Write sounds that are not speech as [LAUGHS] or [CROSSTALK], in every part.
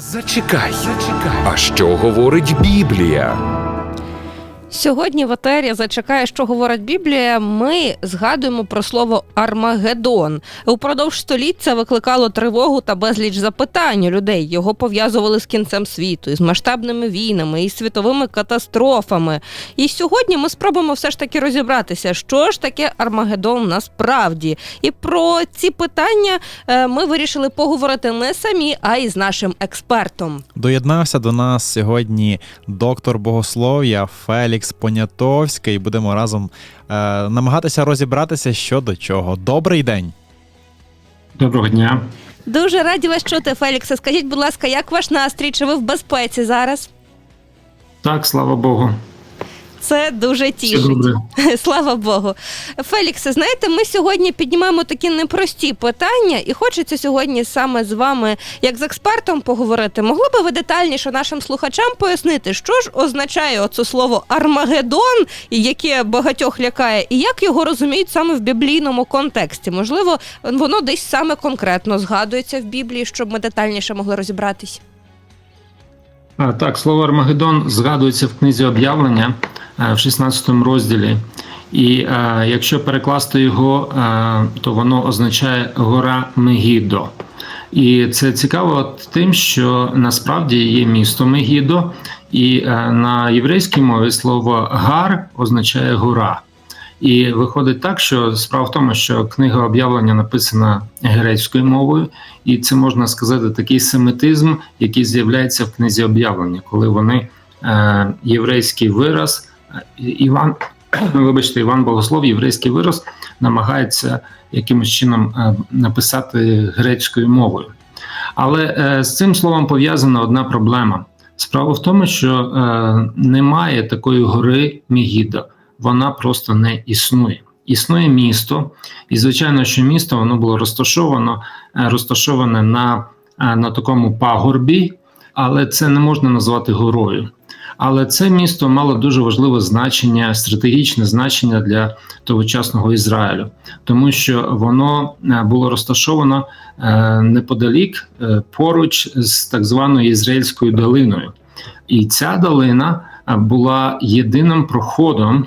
Зачекай, зачекай. А що говорить Біблія? Сьогодні в етері зачекає, що говорить Біблія. Ми згадуємо про слово Армагеддон. Упродовж століття викликало тривогу та безліч запитань у людей. Його пов'язували з кінцем світу, із масштабними війнами, і світовими катастрофами. І сьогодні ми спробуємо все ж таки розібратися, що ж таке Армагеддон насправді. І про ці питання е, ми вирішили поговорити не самі, а й з нашим експертом. Доєднався до нас сьогодні доктор богослов'я Фелікс Понятовський. І будемо разом е, намагатися розібратися, що до чого. Добрий день. Доброго дня. Дуже раді вас чути, Феліксе. Скажіть, будь ласка, як ваш настрій? Чи ви в безпеці зараз? Так, слава Богу. Це дуже тішить. [LAUGHS] Слава Богу. Феліксе, знаєте, ми сьогодні піднімаємо такі непрості питання, і хочеться сьогодні саме з вами, як з експертом, поговорити. Могли би ви детальніше нашим слухачам пояснити, що ж означає оце слово Армагеддон, яке багатьох лякає, і як його розуміють саме в біблійному контексті? Можливо, воно десь саме конкретно згадується в Біблії, щоб ми детальніше могли розібратись. Так, слово Армагеддон згадується в книзі об'явлення е, в 16 розділі. І е, якщо перекласти його, е, то воно означає гора Мегідо. І це цікаво тим, що насправді є місто Мегідо, і е, на єврейській мові слово гар означає гора. І виходить так, що справа в тому, що книга об'явлення написана грецькою мовою, і це можна сказати такий семитизм, який з'являється в книзі об'явлення, коли вони е, єврейський вираз, е, Іван, [COUGHS] вибачте, Іван Богослов, єврейський вираз намагається якимось чином е, написати грецькою мовою. Але е, з цим словом пов'язана одна проблема. Справа в тому, що е, немає такої гори Мігідо вона просто не існує. Існує місто, і звичайно, що місто воно було розташовано, е, розташоване на, е, на такому пагорбі, але це не можна назвати горою. Але це місто мало дуже важливе значення, стратегічне значення для тогочасного Ізраїлю, тому що воно е, було розташовано неподалік поруч з так званою Ізраїльською долиною. І ця долина була єдиним проходом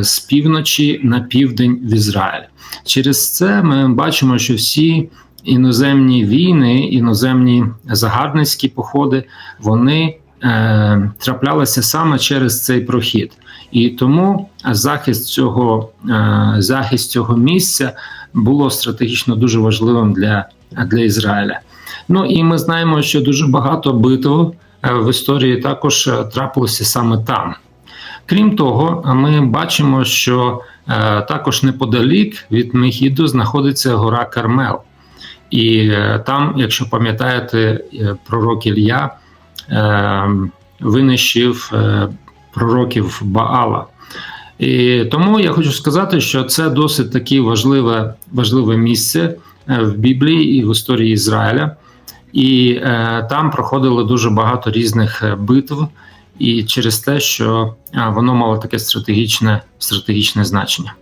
з півночі на південь в Ізраїль. Через це ми бачимо, що всі іноземні війни, іноземні загарбницькі походи, вони е, траплялися саме через цей прохід. І тому захист цього, е, захист цього місця було стратегічно дуже важливим для, для Ізраїля. Ну і ми знаємо, що дуже багато битв е, в історії також е, трапилося саме там. Крім того, ми бачимо, що е, також неподалік від Мехіду знаходиться гора Кармел. І е, там, якщо пам'ятаєте, е, пророк Ілля винищив пророків Баала. І тому я хочу сказати, що це досить таке важливе, важливе місце в Біблії і в історії Ізраїля. І е, там проходило дуже багато різних битв, і через те, що воно мало таке стратегічне, стратегічне значення.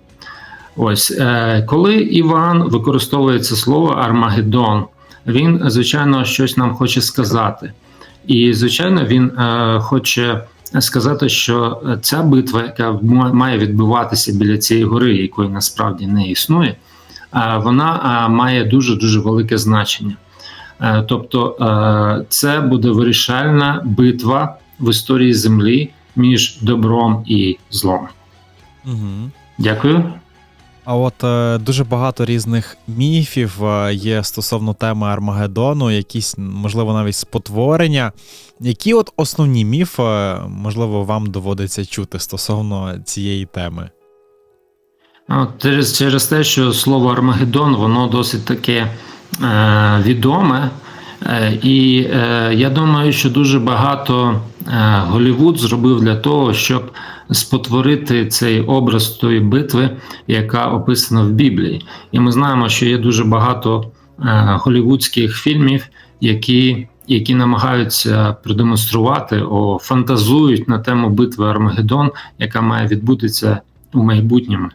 Ось е, коли Іван використовує це слово Армагеддон, він звичайно щось нам хоче сказати. І звичайно, він е, хоче сказати, що ця битва, яка має відбуватися біля цієї гори, якої насправді не існує, е, вона має дуже дуже велике значення. Тобто, це буде вирішальна битва в історії землі між добром і злом. Угу. Дякую. А от е, дуже багато різних міфів е, є стосовно теми Армагеддону, якісь, можливо, навіть спотворення. Які от основні міфи, е, можливо, вам доводиться чути стосовно цієї теми? Через, через те, що слово Армагеддон, воно досить таке е, відоме. Е, і е, я думаю, що дуже багато Голівуд зробив для того, щоб спотворити цей образ тої битви, яка описана в Біблії. І ми знаємо, що є дуже багато е, голівудських фільмів, які, які намагаються продемонструвати, о, фантазують на тему битви Армагеддон, яка має відбутися у майбутньому.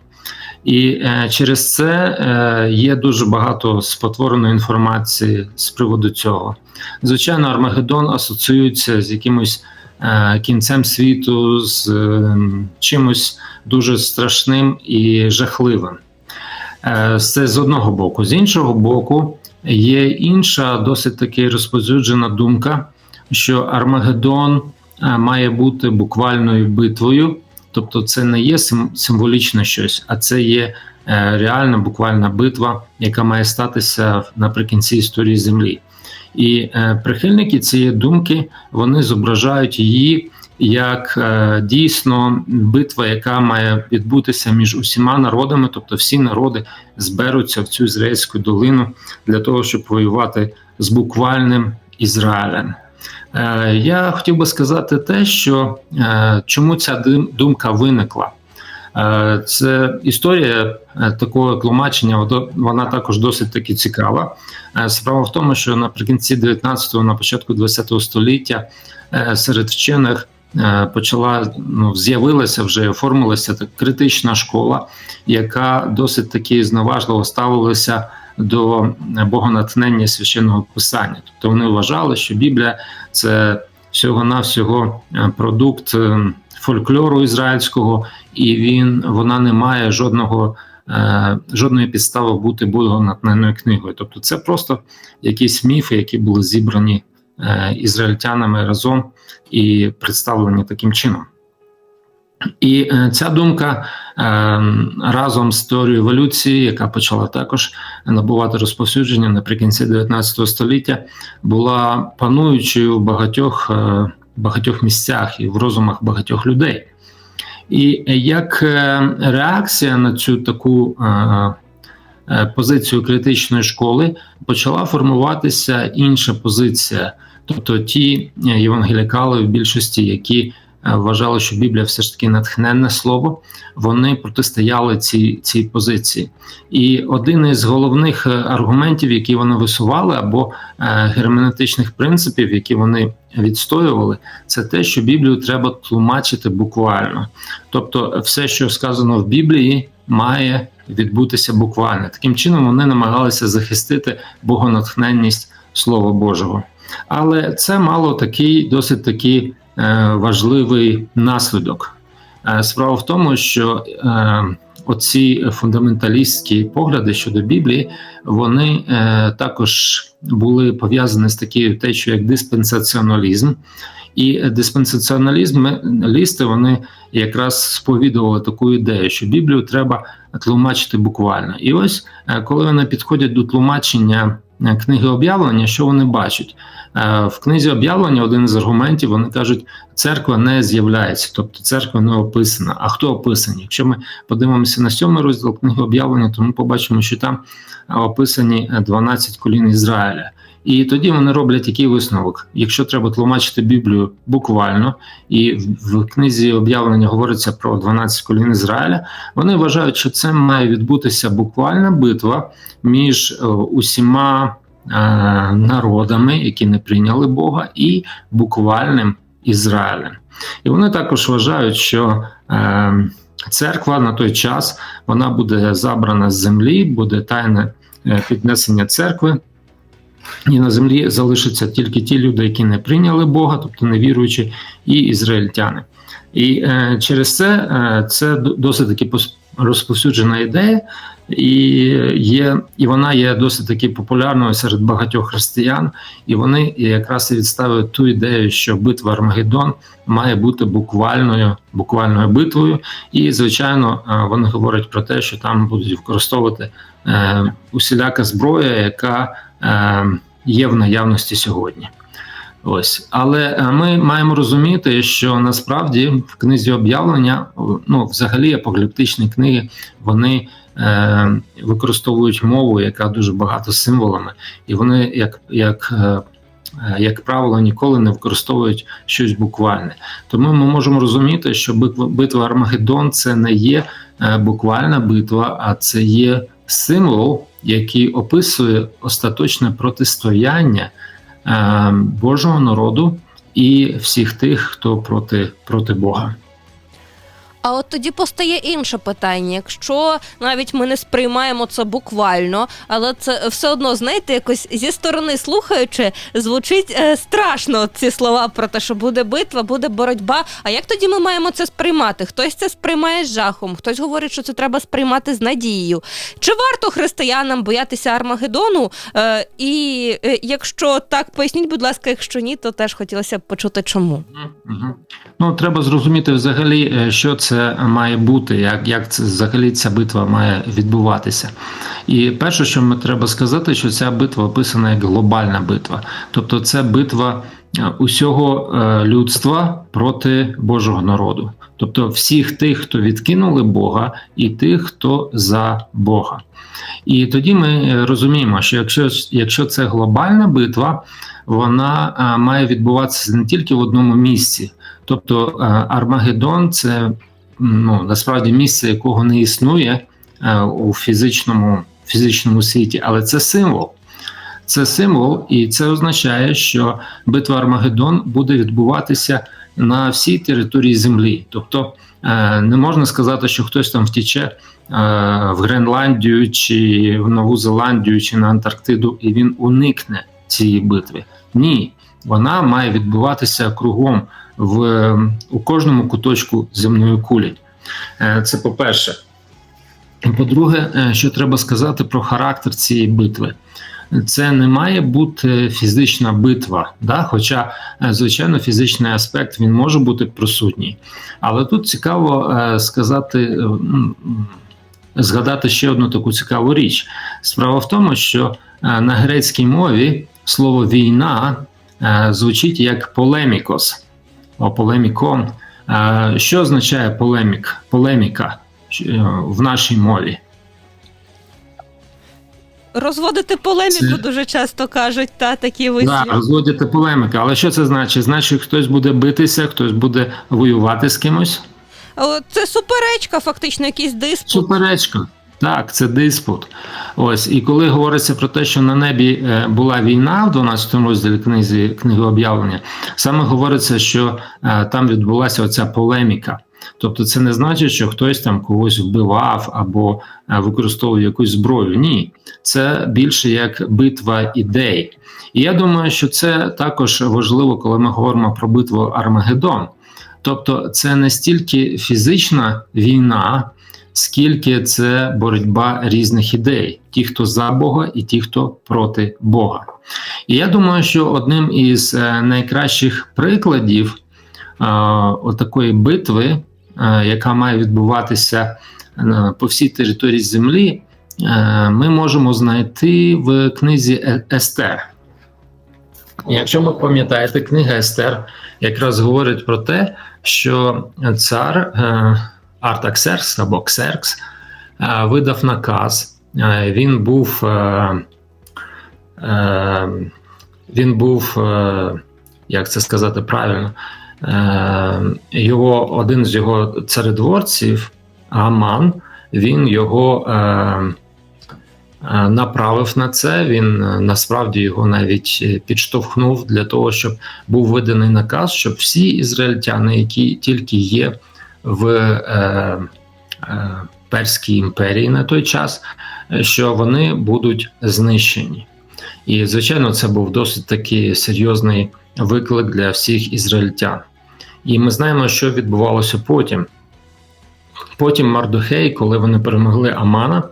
І е, через це е, є дуже багато спотвореної інформації з приводу цього. Звичайно, Армагеддон асоціюється з якимось е, кінцем світу, з е, чимось дуже страшним і жахливим. Е, Це з одного боку. З іншого боку, є інша досить таки розповсюджена думка, що Армагеддон е, має бути буквальною битвою, тобто це не є сим- символічно щось, а це є е, реальна буквальна битва, яка має статися наприкінці історії Землі. І е, прихильники цієї думки вони зображають її як е, дійсно битва, яка має відбутися між усіма народами, тобто всі народи зберуться в цю ізраїльську долину для того, щоб воювати з буквальним Ізраїлем. Е, Я хотів би сказати те, що чому ця думка виникла. Е, Це історія е, такого тлумачення, вона- також досить таки цікава. Е, Справа в тому, що наприкінці 19-го, на початку 20-го століття серед вчених почала ну, з'явилася вже оформилася так критична школа, яка досить таки зневажливо ставилася до богонатхнення священного писання. Тобто вони вважали, що Біблія це всього-навсього продукт е, фольклору ізраїльського, і він вона не має жодного. е, Жодної підстави бути богонатхненною книгою, тобто це просто якісь міфи, які були зібрані е, ізраїльтянами разом і представлені таким чином. І е, ця думка разом з теорією еволюції, яка почала також набувати розповсюдження наприкінці 19 століття, була пануючою в багатьох, багатьох місцях і в розумах багатьох людей. І як е, реакція на цю таку е, е, позицію критичної школи почала формуватися інша позиція, тобто ті євангелікали в більшості, які вважали, що Біблія все ж таки натхненне слово, вони протистояли цій, цій позиції. І один із головних е, аргументів, які вони висували, або е, герменевтичних принципів, які вони відстоювали, це те, що Біблію треба тлумачити буквально. Тобто, все, що сказано в Біблії, має відбутися буквально. Таким чином вони намагалися захистити богонатхненність Слова Божого. Але це мало такий досить такий е, важливий наслідок. Е, Справа в тому, що е, оці фундаменталістські погляди щодо Біблії, вони е, також були пов'язані з такою течією, як диспенсаціоналізм. І диспенсаціоналісти вони якраз сповідували таку ідею, що Біблію треба тлумачити буквально. І ось е, коли вони підходять до тлумачення е, книги об'явлення, що вони бачать? Е, В книзі об'явлення один з аргументів вони кажуть, церква не з'являється, тобто церква не описана. А хто описані? Якщо ми подивимося на сьомий розділ книги об'явлення, то ми побачимо, що там е, описані е, 12 колін Ізраїля. І тоді вони роблять який висновок. Якщо треба тлумачити Біблію буквально, і в, в книзі об'явлення говориться про 12 колін Ізраїля, вони вважають, що це має відбутися буквальна битва між е, усіма е, народами, які не прийняли Бога, і буквальним Ізраїлем. І вони також вважають, що е, церква на той час вона буде забрана з землі, буде тайне е, піднесення церкви. І на землі залишаться тільки ті люди, які не прийняли Бога, тобто невіруючі, і ізраїльтяни. І е, через це е, це досить таки розповсюджена ідея, і є, і вона є досить таки популярною серед багатьох християн. І вони якраз і відставили ту ідею, що битва Армагеддон має бути буквальною, буквальною битвою. І звичайно, е, вони говорять про те, що там будуть використовувати е, усіляка зброя, яка е, є в наявності сьогодні. Ось, але е, ми маємо розуміти, що насправді в книзі об'явлення, ну взагалі апокаліптичні книги, вони е, використовують мову, яка дуже багато символами, і вони, як, як, е, е, як правило, ніколи не використовують щось буквальне. Тому ми можемо розуміти, що битва, Армагеддон це не є буквальна битва, а це є символ, який описує остаточне протистояння Божого народу і всіх тих, хто проти, проти Бога. А от тоді постає інше питання. Якщо навіть ми не сприймаємо це буквально, але це все одно, знаєте, якось зі сторони слухаючи, звучить е, страшно ці слова про те, що буде битва, буде боротьба. А як тоді ми маємо це сприймати? Хтось це сприймає з жахом, хтось говорить, що це треба сприймати з надією. Чи варто християнам боятися Армагеддону? Е, і е, якщо так, поясніть, будь ласка, якщо ні, то теж хотілося б почути, чому. Ну, треба зрозуміти взагалі, е, що це має бути, як, як це взагалі ця битва має відбуватися. І перше, що ми треба сказати, що ця битва описана як глобальна битва. Тобто, це битва е, усього е, людства проти Божого народу. Тобто всіх тих, хто відкинули Бога, і тих, хто за Бога. І тоді ми розуміємо, що якщо, якщо це глобальна битва, вона е, має відбуватися не тільки в одному місці. Тобто Армагеддон це ну, насправді місце, якого не існує е, у фізичному, фізичному світі, але це символ. Це символ, і це означає, що битва Армагеддон буде відбуватися на всій території Землі. Тобто е, не можна сказати, що хтось там втіче е, в Гренландію чи в Нову Зеландію чи на Антарктиду, і він уникне цієї битви. Ні, вона має відбуватися кругом в у кожному куточку земної кулі. Е, Це по-перше. По-друге, е, що треба сказати про характер цієї битви. Це не має бути фізична битва, да? хоча, е, звичайно, фізичний аспект він може бути присутній. Але тут цікаво сказати, згадати ще одну таку цікаву річ. Справа в тому, що на грецькій мові слово війна звучить як полемікос. Полемікон. Е, Що означає полемік? Полеміка е, в нашій мові? Розводити полеміку Це- дуже часто кажуть, та такі вислів. Да, розводити полеміка. Але що це значить? Значить, хтось буде битися, хтось буде воювати з кимось. Це суперечка, фактично, якийсь диспут. Суперечка. Так, це диспут. Ось і коли говориться про те, що на небі е, була війна в 12 розділі книзі книги об'явлення, саме говориться, що е, там відбулася оця полеміка. Тобто, це не значить, що хтось там когось вбивав або е, використовував якусь зброю. Ні, це більше як битва ідей. І я думаю, що це також важливо, коли ми говоримо про битву Армагеддон. Тобто, це не стільки фізична війна, скільки це боротьба різних ідей: ті, хто за Бога, і ті, хто проти Бога. І я думаю, що одним із е, найкращих прикладів е, отакої битви, е, яка має відбуватися по всій території землі, ми можемо знайти в книзі Естер. Якщо ви пам'ятаєте, книга Естер якраз говорить про те, що цар Артаксеркс або Ксеркс видав наказ. Е, Він був, е, е, він був, як це сказати правильно, його, один з його царедворців, Аман, він його направив на це. Він насправді його навіть підштовхнув для того, щоб був виданий наказ, щоб всі ізраїльтяни, які тільки є в е, е, Перській імперії на той час, що вони будуть знищені. І, звичайно, це був досить такий серйозний виклик для всіх ізраїльтян. І ми знаємо, що відбувалося потім. Потім Мардухей, коли вони перемогли Амана,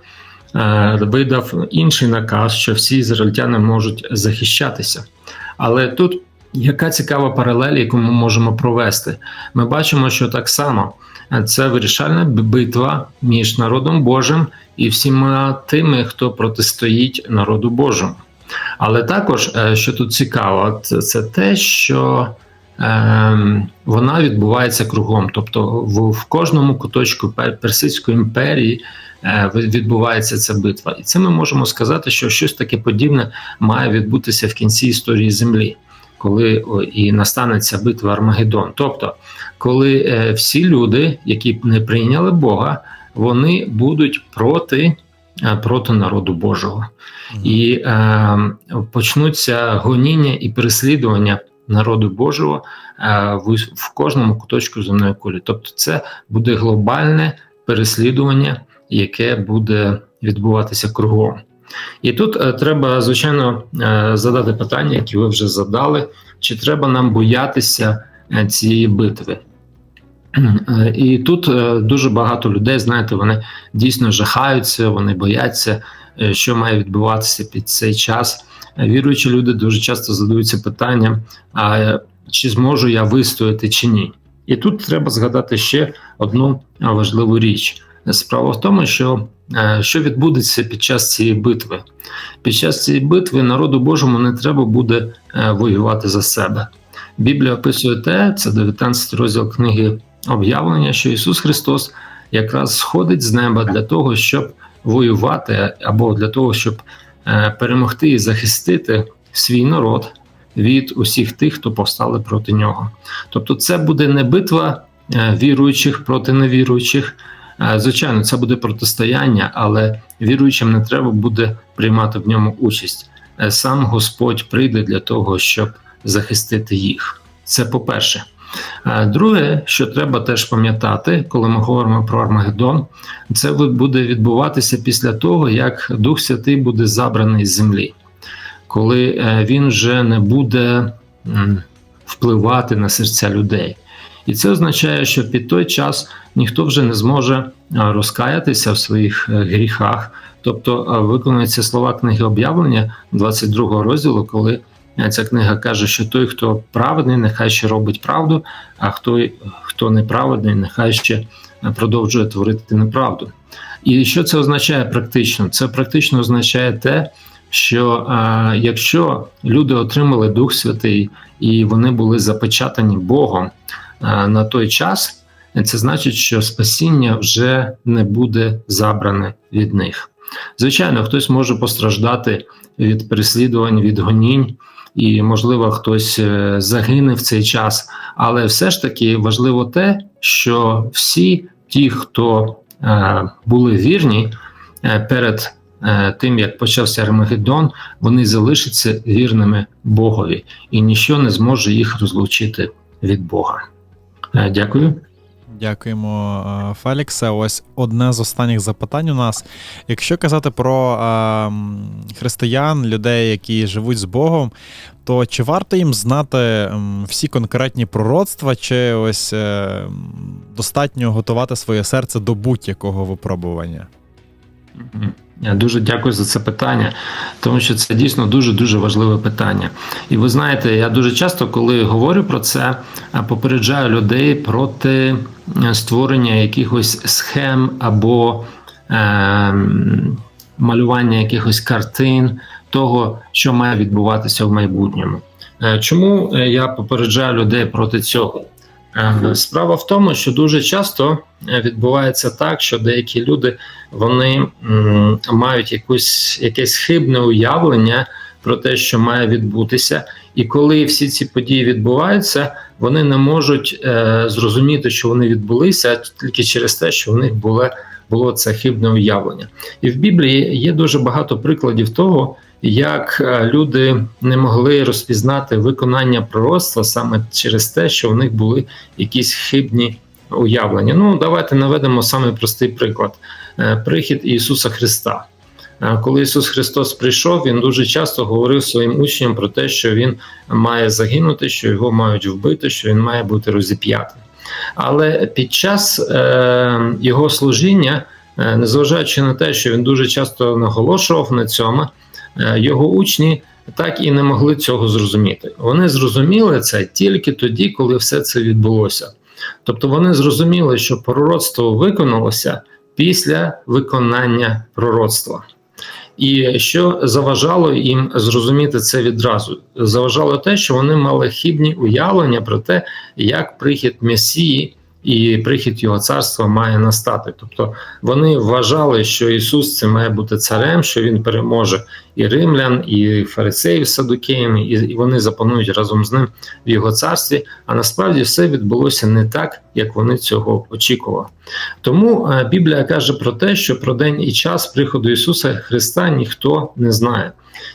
е, видав інший наказ, що всі ізраїльтяни можуть захищатися. Але тут яка цікава паралель, яку ми можемо провести? Ми бачимо, що так само е, це вирішальна битва між народом Божим і всіма тими, хто протистоїть народу Божому. Але також, е, що тут цікаво, це, це те, що е, вона відбувається кругом. Тобто в, в кожному куточку Персидської імперії е, відбувається ця битва. І це ми можемо сказати, що щось таке подібне має відбутися в кінці історії Землі, коли о, і настане ця битва Армагеддон. Тобто, коли е, всі люди, які не прийняли Бога, вони будуть проти, е, проти народу Божого і е, почнуться гоніння і переслідування народу Божого е, в, в кожному куточку земної кулі. Тобто, це буде глобальне переслідування, яке буде відбуватися кругом. І тут е, треба, звичайно, е, задати питання, які ви вже задали: чи треба нам боятися е, цієї битви? І тут дуже багато людей, знаєте, вони дійсно жахаються, вони бояться, що має відбуватися під цей час. Віруючі люди дуже часто задаються питанням: а чи зможу я вистояти чи ні? І тут треба згадати ще одну важливу річ. Справа в тому, що е, що відбудеться під час цієї битви. Під час цієї битви народу Божому не треба буде е, воювати за себе. Біблія описує те, це 19 розділ книги об'явлення, що Ісус Христос якраз сходить з неба для того, щоб воювати, або для того, щоб е, перемогти і захистити свій народ від усіх тих, хто повстали проти нього. Тобто, це буде не битва віруючих проти невіруючих. Е, Звичайно, це буде протистояння, але віруючим не треба буде приймати в ньому участь. Е, Сам Господь прийде для того, щоб захистити їх. Це по-перше. Е, Друге, що треба теж пам'ятати, коли ми говоримо про Армагеддон, це буде відбуватися після того, як Дух Святий буде забраний з землі, коли він вже не буде впливати на серця людей. І це означає, що під той час ніхто вже не зможе розкаятися в своїх е, гріхах. Тобто виконуються слова книги об'явлення 22 розділу, коли е, ця книга каже, що той, хто праведний, нехай ще робить правду, а хто, хто неправедний, нехай ще е, продовжує творити неправду. І що це означає практично? Це практично означає те, що е, якщо люди отримали Дух Святий і вони були запечатані Богом на той час, це значить, що спасіння вже не буде забране від них. Звичайно, хтось може постраждати від переслідувань, від гонінь, і, можливо, хтось е, загине в цей час. Але все ж таки важливо те, що всі ті, хто е, були вірні е, перед е, тим, як почався Армагеддон, вони залишаться вірними Богові, і ніщо не зможе їх розлучити від Бога. Е, Дякую. Дякуємо, е, Феліксе. Ось одне з останніх запитань у нас. Якщо казати про е, християн, людей, які живуть з Богом, то чи варто їм знати всі конкретні пророцтва, чи ось достатньо готувати своє серце до будь-якого випробування? Мгм. Я дуже дякую за це питання, тому що це дійсно дуже дуже важливе питання. І ви знаєте, я дуже часто, коли говорю про це, попереджаю людей проти е, створення якихось схем або е, малювання якихось картин того, що має відбуватися в майбутньому. Е, Чому е, я попереджаю людей проти цього? Е, Справа в тому, що дуже часто е, відбувається так, що деякі люди вони мають якусь якесь хибне уявлення про те, що має відбутися, і коли всі ці події відбуваються, вони не можуть е, зрозуміти, що вони відбулися тільки через те, що в них було, було це хибне уявлення. І в Біблії є дуже багато прикладів того, як е, люди не могли розпізнати виконання пророцтва саме через те, що в них були якісь хибні уявлення. Ну, давайте наведемо самий простий приклад: Е, прихід Ісуса Христа. Е, Коли Ісус Христос прийшов, Він дуже часто говорив своїм учням про те, що Він має загинути, що його мають вбити, що він має бути розіп'ятий. Але під час е, його служіння, незважаючи на те, що він дуже часто наголошував на цьому, його учні так і не могли цього зрозуміти. Вони зрозуміли це тільки тоді, коли все це відбулося. Тобто вони зрозуміли, що пророцтво виконалося після виконання пророцтва. І що заважало їм зрозуміти це відразу? Заважало те, що вони мали хибні уявлення про те, як прихід Месії і прихід його царства має настати. Тобто вони вважали, що Ісус це має бути царем, що Він переможе і римлян, і фарисеїв садукеями, і і вони запанують разом з ним в його царстві. А насправді все відбулося не так, як вони цього очікували. Тому е, Біблія каже про те, що про день і час приходу Ісуса Христа ніхто не знає.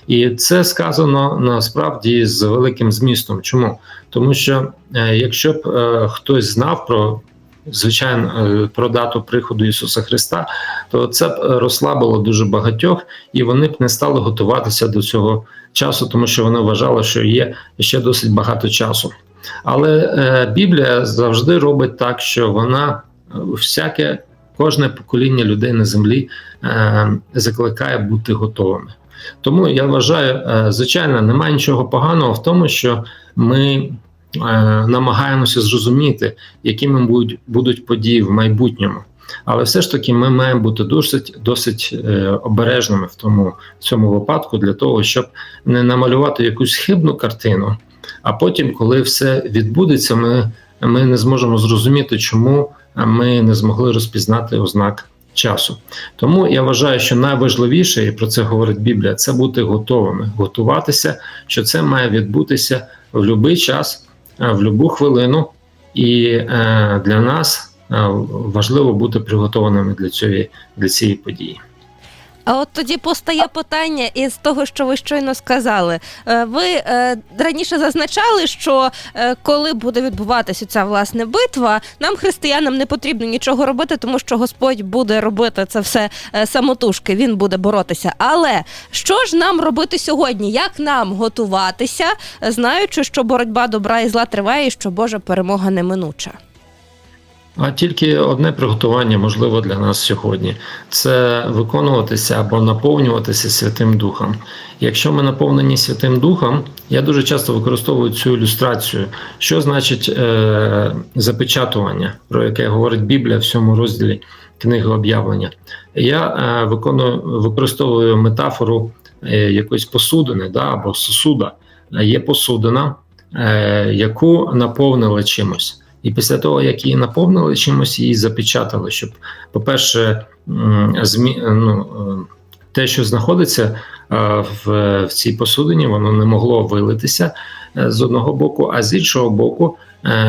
І це сказано насправді з великим змістом. Чому? Тому що е, якщо б е, хтось знав про звичайно е, про дату приходу Ісуса Христа, то це б розслабило дуже багатьох, і вони б не стали готуватися до цього часу, тому що вони вважали, що є ще досить багато часу. Але Біблія завжди робить так, що вона всяке кожне покоління людей на землі закликає бути готовими. Тому я вважаю, е, звичайно, немає нічого поганого в тому, що ми е, намагаємося зрозуміти, якими будуть, будуть події в майбутньому. Але все ж таки ми маємо бути досить досить е, обережними в тому в цьому випадку для того, щоб не намалювати якусь хибну картину. А потім, коли все відбудеться, ми, ми не зможемо зрозуміти, чому ми не змогли розпізнати ознак часу. Тому я вважаю, що найважливіше, і про це говорить Біблія, це бути готовими, готуватися, що це має відбутися в будь-який час, е, в будь-яку хвилину, і е, для нас е, важливо бути приготованими для цієї, для цієї події. А от тоді постає питання із того, що ви щойно сказали. Е, Ви е, раніше зазначали, що е, коли буде відбуватися ця власне битва, нам, християнам, не потрібно нічого робити, тому що Господь буде робити це все е, самотужки, він буде боротися. Але що ж нам робити сьогодні? Як нам готуватися, знаючи, що боротьба добра і зла триває, і що Божа перемога неминуча? А тільки одне приготування можливо для нас сьогодні це виконуватися або наповнюватися Святим Духом. Якщо ми наповнені Святим Духом, я дуже часто використовую цю ілюстрацію, що значить е, запечатування, про яке говорить Біблія в цьому розділі книги об'явлення. Я е, виконую, використовую метафору е, якоїсь посудини да, або сосуда. Є посудина, е, яку наповнили чимось. І після того, як її наповнили чимось, її запечатали, щоб, по-перше, змі... ну, е, те, що знаходиться е, в, цій посудині, воно не могло вилитися е, з одного боку, а з іншого боку,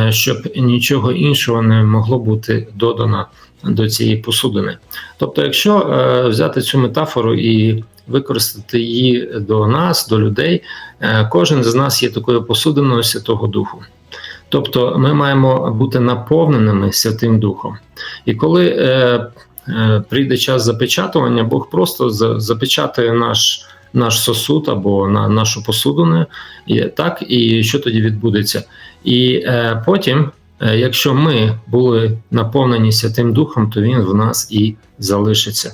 щоб нічого іншого не могло бути додано до цієї посудини. Тобто, якщо взяти цю метафору і використати її до нас, до людей, кожен з нас є такою посудиною Святого Духу. Тобто ми маємо бути наповненими Святим Духом. І коли е, е, прийде час запечатування, Бог просто за, запечатає наш, наш сосуд або на нашу посудину, і так, і що тоді відбудеться? І е, потім, е, якщо ми були наповнені Святим Духом, то він в нас і залишиться.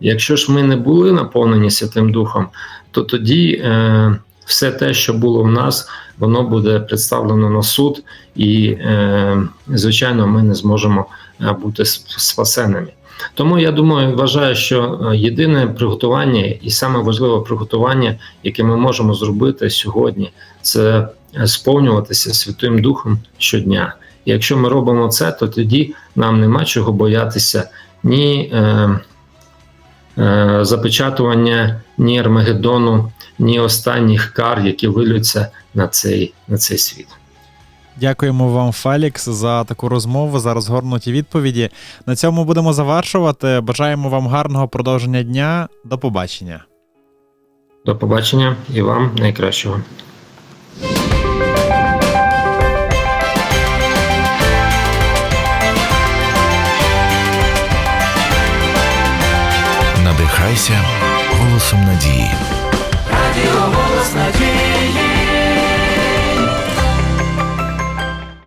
Якщо ж ми не були наповнені Святим Духом, то тоді е, все те, що було в нас, воно буде представлено на суд, і, е, звичайно, ми не зможемо е, бути спасеними. Тому я думаю, вважаю, що е, єдине приготування і саме важливе приготування, яке ми можемо зробити сьогодні, це сповнюватися Святим Духом щодня. І якщо ми робимо це, то тоді нам нема чого боятися ні запечатування, ні Армагеддону, ні останніх кар, які вилються на цей, на цей світ. Дякуємо вам, Фелікс, за таку розмову, за розгорнуті відповіді. На цьому будемо завершувати. Бажаємо вам гарного продовження дня. До побачення. До побачення і вам найкращого. Надихайся голосом надії.